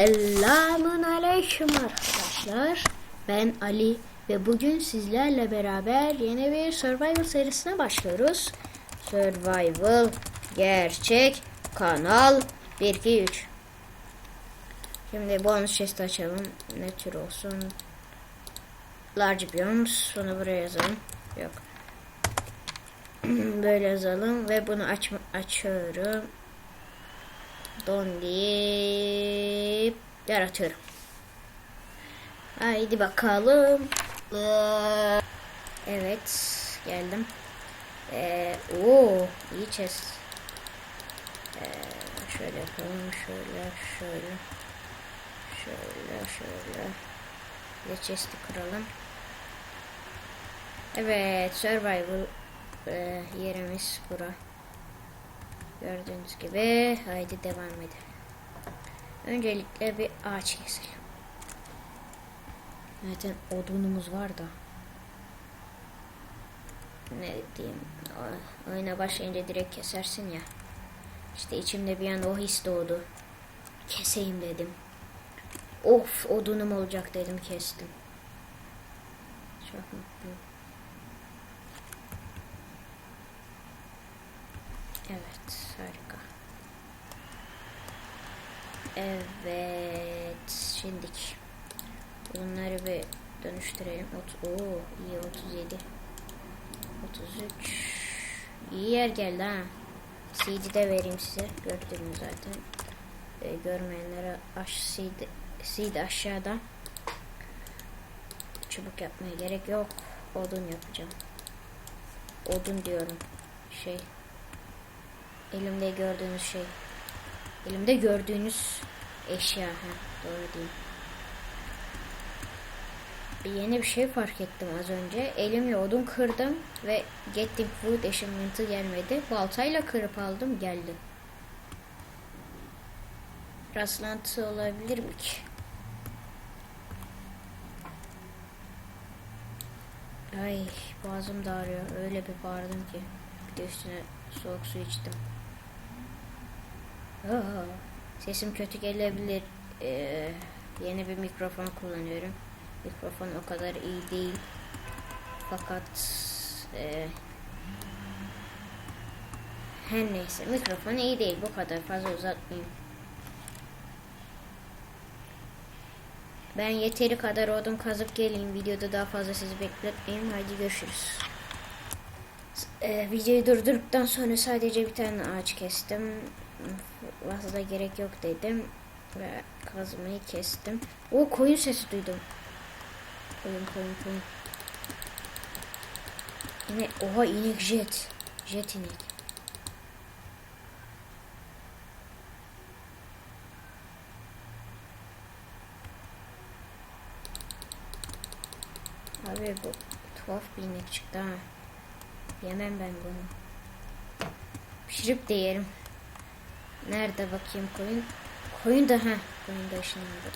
Selamun aleyküm arkadaşlar. Ben Ali ve bugün sizlerle beraber yeni bir Survival serisine başlıyoruz. Survival Gerçek Kanal 1 2 3. Şimdi bonus chest açalım. Ne tür olsun? Large biomes. Bunu buraya yazalım. Yok. Böyle yazalım ve bunu aç açıyorum. Don deyip yaratıyorum. Haydi bakalım. Evet geldim. Ee, oo iyi chest. Ee, şöyle yapalım şöyle şöyle şöyle şöyle. De chest'i kıralım. Evet survival e, yerimiz bura. Gördüğünüz gibi haydi devam edelim. Öncelikle bir ağaç keselim. Zaten odunumuz var da. Ne diyeyim. Oyuna başlayınca direkt kesersin ya. İşte içimde bir an o his doğdu. Keseyim dedim. Of odunum olacak dedim kestim. Çok mutluyum. Evet, harika. Evet, şimdik. Bunları bir dönüştürelim. Ot Oo, iyi 37. 33. İyi yer geldi ha. CD de vereyim size. Gördünüz zaten. Ee, görmeyenlere aş CD, CD aşağıda. Çubuk yapmaya gerek yok. Odun yapacağım. Odun diyorum. Şey Elimde gördüğünüz şey. Elimde gördüğünüz eşya. Ha, doğru değil. Bir yeni bir şey fark ettim az önce. Elimle odun kırdım ve Getting Food Achievement'ı gelmedi. Baltayla kırıp aldım geldi. Rastlantı olabilir mi ki? Ay boğazım da ağrıyor. Öyle bir bağırdım ki. Bir de üstüne soğuk su içtim. Aa, sesim kötü gelebilir. Ee, yeni bir mikrofon kullanıyorum. Mikrofon o kadar iyi değil. Fakat e, her neyse mikrofon iyi değil. Bu kadar fazla uzatmayayım. Ben yeteri kadar odun kazıp geleyim. Videoda daha fazla sizi bekletmeyeyim. Hadi görüşürüz. Ee, videoyu durdurduktan sonra sadece bir tane ağaç kestim. Fazla gerek yok dedim. Ve kazmayı kestim. O koyun sesi duydum. Koyun koyun koyun. Yine oha inek jet. Jet inek. Abi bu tuhaf bir inek çıktı ha. Yemem ben bunu. Pişirip de yerim. Nerede bakayım koyun? Koyun da ha. Koyun da ışınlandı.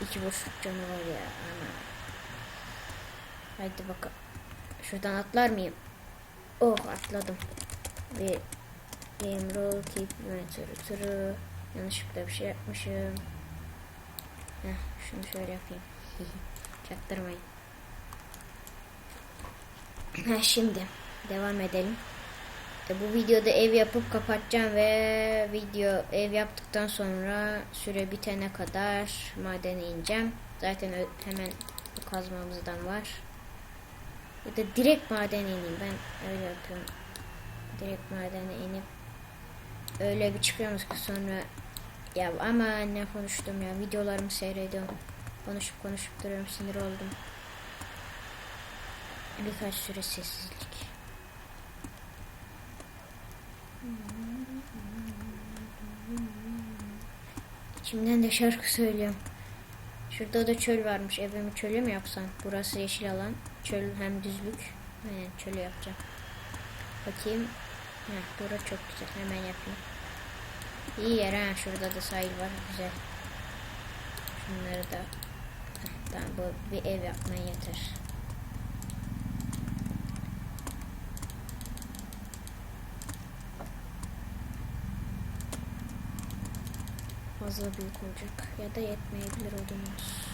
İki boşluk canı var ya. Ana. Haydi bakalım. Şuradan atlar mıyım? Oh atladım. Ve game roll keep inventory true. Yanlışlıkla bir şey yapmışım. Heh, şunu şöyle yapayım. Çaktırmayın. Ha, şimdi devam edelim. Bu videoda ev yapıp kapatacağım ve video ev yaptıktan sonra süre bitene kadar madene ineceğim. Zaten hemen kazmamızdan var. Ya da direkt madene ineyim. Ben öyle yapıyorum. Direkt madene inip öyle bir çıkıyoruz ki sonra ya ama ne konuştum ya videolarımı seyrediyorum. Konuşup konuşup duruyorum sinir oldum. Birkaç süre sessizlik. İçimden de şarkı söylüyorum. Şurada da çöl varmış. Evimi çöle mi yapsam? Burası yeşil alan. Çöl hem düzlük. Aynen çölü yapacağım. Bakayım. Heh, bura çok güzel. Hemen yapayım. İyi yer ha. Şurada da sahil var. Güzel. Şunları da. Tamam bu bir ev yapmaya yeter. Fazla büyük olacak. Ya da yetmeyebilir odunumuz.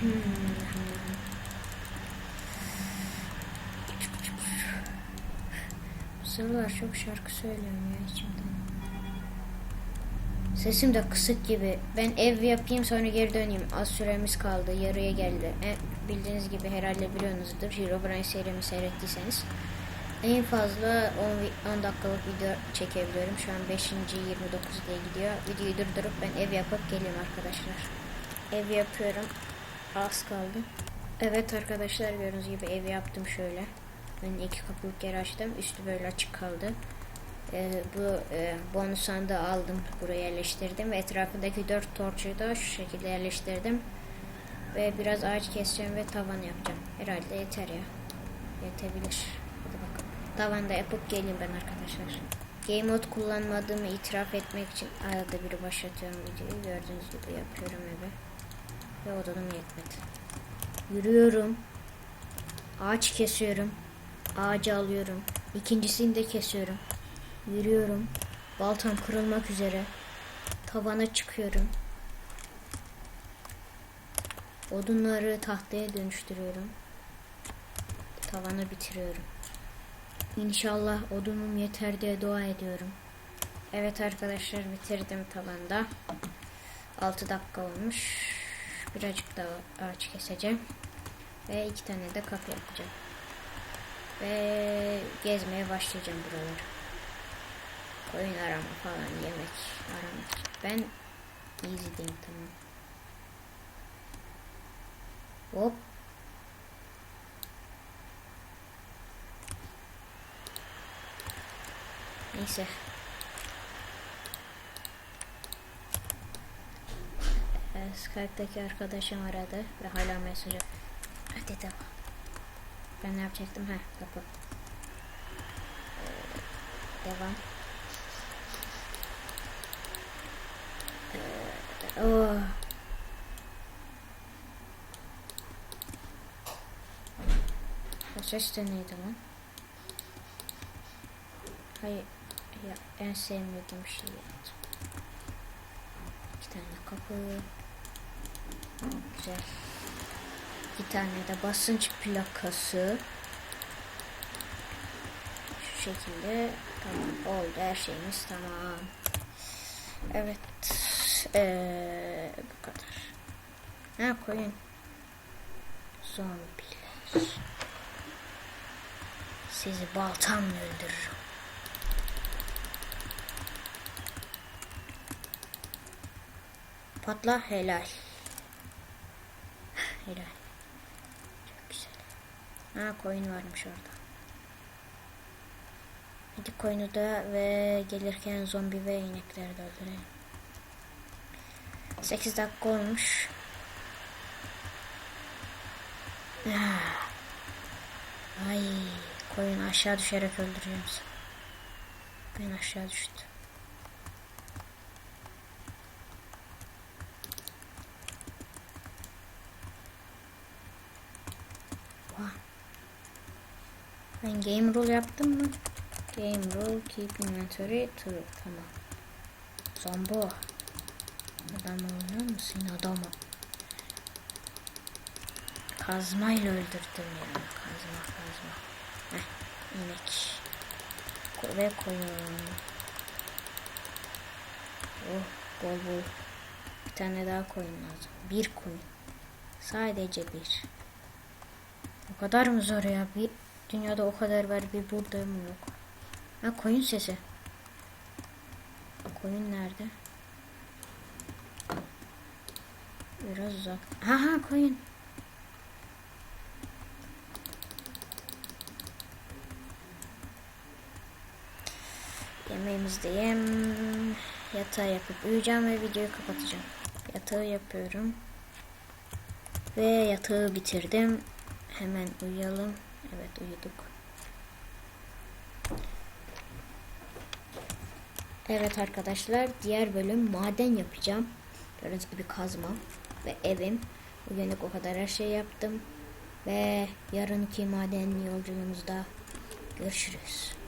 Hmm. Bu sıralar çok şarkı söylüyorum ya içimden. Sesim de kısık gibi. Ben ev yapayım sonra geri döneyim. Az süremiz kaldı. Yarıya geldi. E, bildiğiniz gibi herhalde biliyorsunuzdur. Herobrine serimi seyrettiyseniz. En fazla 10, vi- 10 dakikalık video çekebiliyorum. Şu an 5. 29 diye gidiyor. Videoyu durdurup ben ev yapıp geleyim arkadaşlar. Ev yapıyorum. Az kaldı. Evet arkadaşlar gördüğünüz gibi ev yaptım şöyle. Ben iki kapılık yer açtım. Üstü böyle açık kaldı. Ee, bu e, bonus sandığı aldım. Buraya yerleştirdim. Ve etrafındaki dört torçu da şu şekilde yerleştirdim. Ve biraz ağaç keseceğim ve tavan yapacağım. Herhalde yeter ya. Yetebilir. Tavanda yapıp geleyim ben arkadaşlar. Game mode kullanmadığımı itiraf etmek için arada bir başlatıyorum videoyu. Gördüğünüz gibi yapıyorum evi. Ve odunum yetmedi. Yürüyorum. Ağaç kesiyorum. Ağacı alıyorum. İkincisini de kesiyorum. Yürüyorum. Baltam kırılmak üzere. Tavana çıkıyorum. Odunları tahtaya dönüştürüyorum. Tavanı bitiriyorum. İnşallah odunum yeter diye dua ediyorum. Evet arkadaşlar bitirdim tavanda. 6 dakika olmuş. Birazcık daha ağaç keseceğim. Ve iki tane de kapı yapacağım. Ve gezmeye başlayacağım buraları. Koyun arama falan yemek aramak. Ben easy'deyim tamam. Hop. Neyse. Ee, Skype'daki arkadaşım aradı ve hala mesaj Hadi devam. Ben ne yapacaktım? Ha kapı. Ee, devam. Ee, oh. O ses de neydi lan? Hayır. Ya en sevmediğim şey yaptım. İki tane kapı. Güzel. Bir tane de basınç plakası. Şu şekilde tamam oldu her şeyimiz tamam. Evet. Ee, bu kadar. Ha koyun. Zombiler. Sizi baltamla öldürürüm. Patla helal. Helal. Çok güzel. Ha koyun varmış orada. Hadi koyunu da ve gelirken zombi ve inekleri de öldürelim. 8 dakika olmuş. Ah. Ay koyun aşağı düşerek öldürüyorum seni. Ben aşağı düştüm. Ben game rule yaptım mı? Game rule keep inventory true. Tamam. Zombo. Adam oluyor musun adamı? Kazmayla öldürdüm ya. Kazma kazma. Heh, inek. Ve koyun. Oh bol bol. Bir tane daha koyun lazım. Bir koyun. Sadece bir. O kadar mı zor ya? Bir dünyada o kadar var bir burada mı yok? Ha koyun sesi. Koyun nerede? Biraz uzak. Ha ha koyun. Yemeğimizi de. Yatağı yapıp uyuyacağım ve videoyu kapatacağım. Yatağı yapıyorum. Ve yatağı bitirdim. Hemen uyuyalım. Evet uyuduk. Evet arkadaşlar diğer bölüm maden yapacağım. Gördüğünüz gibi kazma ve evim. Bugünlük o kadar her şey yaptım. Ve yarınki maden yolculuğumuzda görüşürüz.